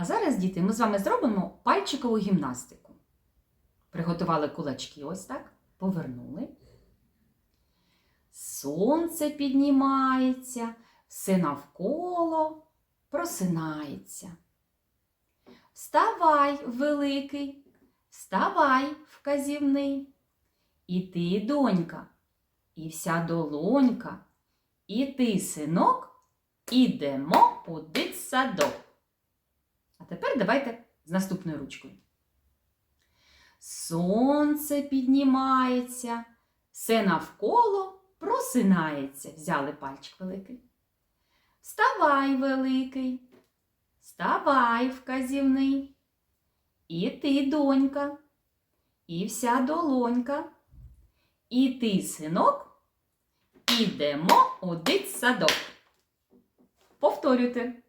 А зараз, діти, ми з вами зробимо пальчикову гімнастику. Приготували кулачки ось так, повернули. Сонце піднімається, все навколо просинається. Вставай, великий, вставай, вказівний. І ти, донька, і вся долонька, і ти, синок, ідемо у дитсадок. Тепер давайте з наступною ручкою. Сонце піднімається, все навколо просинається. Взяли пальчик великий. Вставай, великий, вставай, вказівний. І ти, донька, і вся долонька, і ти, синок, ідемо у дитсадок. Повторюйте.